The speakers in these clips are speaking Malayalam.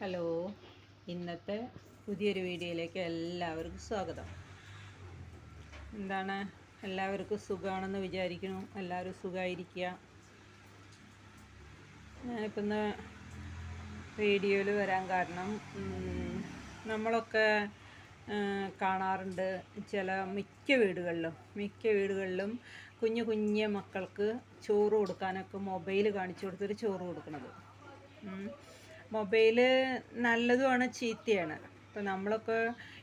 ഹലോ. ഇന്നത്തെ പുതിയൊരു വീഡിയോയിലേക്ക് എല്ലാവർക്കും സ്വാഗതം. എന്താണ്? എല്ലാവർക്കും സുഖമാണെന്ന് വിചാരിക്കുന്നു. എല്ലാവരും സുഖമായിരിക്കുക. ഞാനിപ്പം ഇന്ന് വീഡിയോയിൽ വരാൻ കാരണം നമ്മളൊക്കെ കാണാറുണ്ട് ചില മിക്ക വീടുകളിലും. മിക്ക വീടുകളിലും കുഞ്ഞു കുഞ്ഞു മക്കൾക്ക് ചോറ് കൊടുക്കാനൊക്കെ മൊബൈൽ കാണിച്ചു കൊടുത്തിട്ട് ചോറ് കൊടുക്കുന്നത്. ഉം. മൊബൈൽ നല്ലതുമാണ് ചീത്തയാണ്. ഇപ്പോൾ നമ്മളൊക്കെ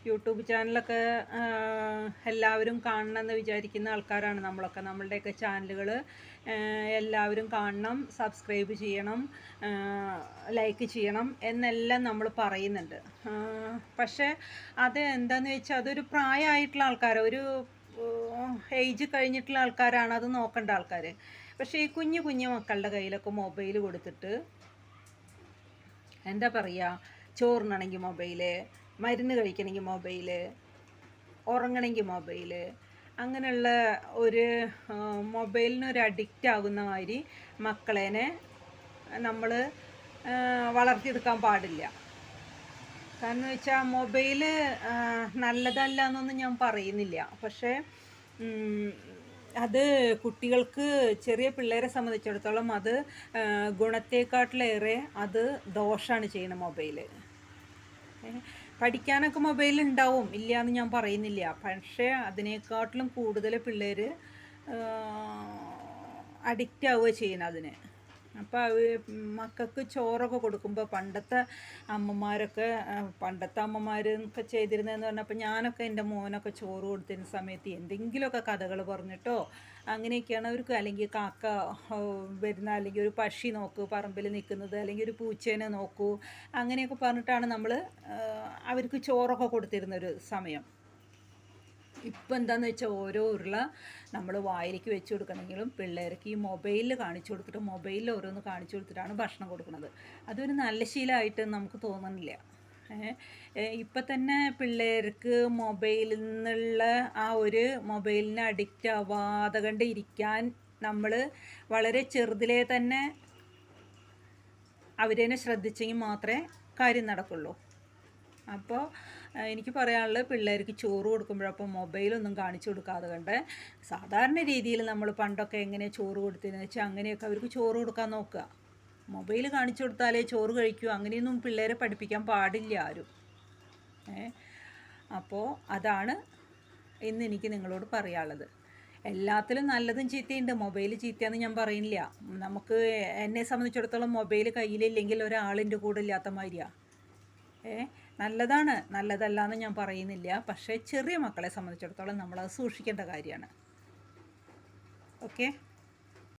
യൂട്യൂബ് ചാനലൊക്കെ എല്ലാവരും കാണണമെന്ന് വിചാരിക്കുന്ന ആൾക്കാരാണ് നമ്മളൊക്കെ. നമ്മളുടെയൊക്കെ ചാനലുകൾ എല്ലാവരും കാണണം സബ്സ്ക്രൈബ് ചെയ്യണം ലൈക്ക് ചെയ്യണം എന്നെല്ലാം നമ്മൾ പറയുന്നുണ്ട്. പക്ഷേ അത് എന്താണെന്ന് വെച്ചാൽ അതൊരു പ്രായമായിട്ടുള്ള ആൾക്കാർ ഒരു ഏജ് കഴിഞ്ഞിട്ടുള്ള ആൾക്കാരാണ് അത് നോക്കേണ്ട ആൾക്കാർ പക്ഷേ ഈ കുഞ്ഞു കുഞ്ഞു മക്കളുടെ കയ്യിലൊക്കെ മൊബൈൽ കൊടുത്തിട്ട് എന്താ പറയുക ചോറിനാണെങ്കിൽ മൊബൈൽ മരുന്ന് കഴിക്കണമെങ്കിൽ മൊബൈൽ ഉറങ്ങണമെങ്കിൽ മൊബൈൽ അങ്ങനെയുള്ള ഒരു മൊബൈലിനൊരു അഡിക്റ്റ് ആകുന്ന മാതിരി മക്കളേനെ നമ്മൾ വളർത്തിയെടുക്കാൻ പാടില്ല. കാരണം വെച്ചാൽ മൊബൈൽ നല്ലതല്ല എന്നൊന്നും ഞാൻ പറയുന്നില്ല. പക്ഷേ അത് കുട്ടികൾക്ക് ചെറിയ പിള്ളേരെ സംബന്ധിച്ചിടത്തോളം അത് ഗുണത്തെക്കാട്ടിലേറെ അത് ദോഷമാണ് ചെയ്യുന്നത് മൊബൈൽ പഠിക്കാനൊക്കെ മൊബൈൽ ഉണ്ടാവും ഇല്ല എന്ന് ഞാൻ പറയുന്നില്ല. പക്ഷേ അതിനേക്കാട്ടിലും കൂടുതൽ പിള്ളേർ അഡിക്റ്റ് ആവുക ചെയ്യുന്നത് അതിന്. അപ്പോൾ മക്കൾക്ക് ചോറൊക്കെ കൊടുക്കുമ്പോൾ പണ്ടത്തെ അമ്മമാരൊക്കെ പണ്ടത്തെ അമ്മമാരൊക്കെ ചെയ്തിരുന്നതെന്ന് പറഞ്ഞപ്പോൾ ഞാനൊക്കെ എന്റെ മോനൊക്കെ ചോറ് കൊടുത്തിരുന്ന സമയത്ത് എന്തെങ്കിലുമൊക്കെ കഥകൾ പറഞ്ഞിട്ടോ അങ്ങനെയൊക്കെയാണ് അവർക്ക് അല്ലെങ്കിൽ കാക്ക വരുന്ന അല്ലെങ്കിൽ ഒരു പക്ഷി നോക്കൂ പറമ്പിൽ നിൽക്കുന്നത് അല്ലെങ്കിൽ ഒരു പൂച്ചേനെ നോക്കൂ അങ്ങനെയൊക്കെ പറഞ്ഞിട്ടാണ് നമ്മൾ അവർക്ക് ചോറൊക്കെ കൊടുത്തിരുന്നൊരു സമയം. ഇപ്പം എന്താണെന്ന് വെച്ചാൽ ഓരോ ഉരുള നമ്മൾ വായിലേക്ക് വെച്ച് കൊടുക്കണമെങ്കിലും പിള്ളേർക്ക് ഈ മൊബൈലിൽ കാണിച്ചു കൊടുത്തിട്ട് മൊബൈലിൽ ഓരോന്ന് കാണിച്ചു കൊടുത്തിട്ടാണ് ഭക്ഷണം കൊടുക്കുന്നത്. അതൊരു നല്ല ശീലമായിട്ട് നമുക്ക് തോന്നുന്നില്ല. ഇപ്പം തന്നെ പിള്ളേർക്ക് മൊബൈലിൽ നിന്നുള്ള ആ ഒരു മൊബൈലിന് അഡിക്റ്റ് ആവാതെ കണ്ട് ഇരിക്കാൻ നമ്മൾ വളരെ ചെറുതിലേ തന്നെ അവരെന്നെ ശ്രദ്ധിച്ചെങ്കിൽ മാത്രമേ കാര്യം നടക്കുള്ളൂ. അപ്പോൾ എനിക്ക് പറയാനുള്ളത് പിള്ളേർക്ക് ചോറ് കൊടുക്കുമ്പോഴപ്പോൾ മൊബൈലൊന്നും കാണിച്ചു കൊടുക്കാതെ കണ്ട്. സാധാരണ രീതിയിൽ നമ്മൾ പണ്ടൊക്കെ എങ്ങനെ ചോറ് കൊടുത്തതെന്ന് വെച്ചാൽ അങ്ങനെയൊക്കെ അവർക്ക് ചോറ് കൊടുക്കാൻ നോക്കുക. മൊബൈൽ കാണിച്ചു കൊടുത്താലേ ചോറ് കഴിക്കൂ. അങ്ങനെയൊന്നും പിള്ളേരെ പഠിപ്പിക്കാൻ പാടില്ല ആരും. അപ്പോൾ അതാണ് ഇന്ന് എനിക്ക് നിങ്ങളോട് പറയാനുള്ളത്. എല്ലാത്തിലും നല്ലതും ചീത്തയുണ്ട്. മൊബൈൽ ചീത്തയെന്ന് ഞാൻ പറയുന്നില്ല. നമുക്ക് എന്നെ സംബന്ധിച്ചിടത്തോളം മൊബൈൽ കയ്യിലില്ലെങ്കിൽ ഒരാളിന്റെ കൂടെ ഇല്ലാത്ത മാതിരിയാണ് നല്ലതാണ്. നല്ലതല്ല എന്ന് ഞാൻ പറയുന്നില്ല. പക്ഷേ ചെറിയ മക്കളെ സംബന്ധിച്ചിടത്തോളം നമ്മളത് സൂക്ഷിക്കേണ്ട കാര്യമാണ്. ഓക്കെ?